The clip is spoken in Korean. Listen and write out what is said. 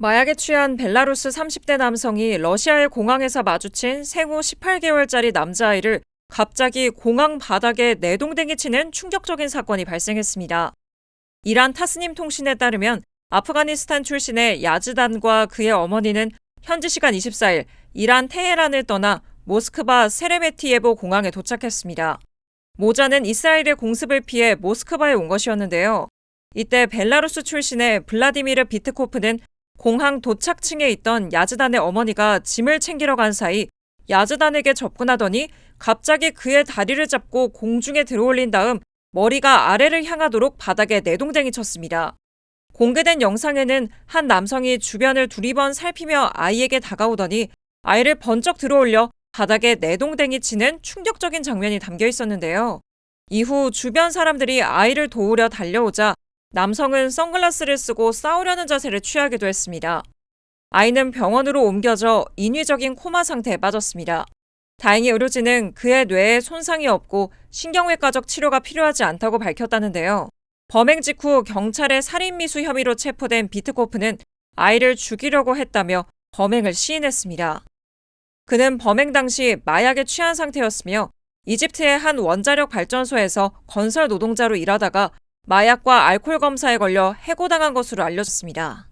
마약에 취한 벨라루스 30대 남성이 러시아의 공항에서 마주친 생후 18개월짜리 남자아이를 갑자기 공항 바닥에 내동댕이 치는 충격적인 사건이 발생했습니다. 이란 타스님 통신에 따르면 아프가니스탄 출신의 야즈단과 그의 어머니는 현지 시간 24일 이란 테헤란을 떠나 모스크바 세레메티예보 공항에 도착했습니다. 모자는 이스라엘의 공습을 피해 모스크바에 온 것이었는데요. 이때 벨라루스 출신의 블라디미르 비트코프는 공항 도착층에 있던 야즈단의 어머니가 짐을 챙기러 간 사이 야즈단에게 접근하더니 갑자기 그의 다리를 잡고 공중에 들어올린 다음 머리가 아래를 향하도록 바닥에 내동댕이 쳤습니다. 공개된 영상에는 한 남성이 주변을 두리번 살피며 아이에게 다가오더니 아이를 번쩍 들어올려 바닥에 내동댕이 치는 충격적인 장면이 담겨 있었는데요. 이후 주변 사람들이 아이를 도우려 달려오자 남성은 선글라스를 쓰고 싸우려는 자세를 취하기도 했습니다. 아이는 병원으로 옮겨져 인위적인 코마 상태에 빠졌습니다. 다행히 의료진은 그의 뇌에 손상이 없고 신경외과적 치료가 필요하지 않다고 밝혔다는데요. 범행 직후 경찰의 살인미수 혐의로 체포된 비트코프는 아이를 죽이려고 했다며 범행을 시인했습니다. 그는 범행 당시 마약에 취한 상태였으며 이집트의 한 원자력 발전소에서 건설 노동자로 일하다가 마약과 알코올 검사에 걸려 해고당한 것으로 알려졌습니다.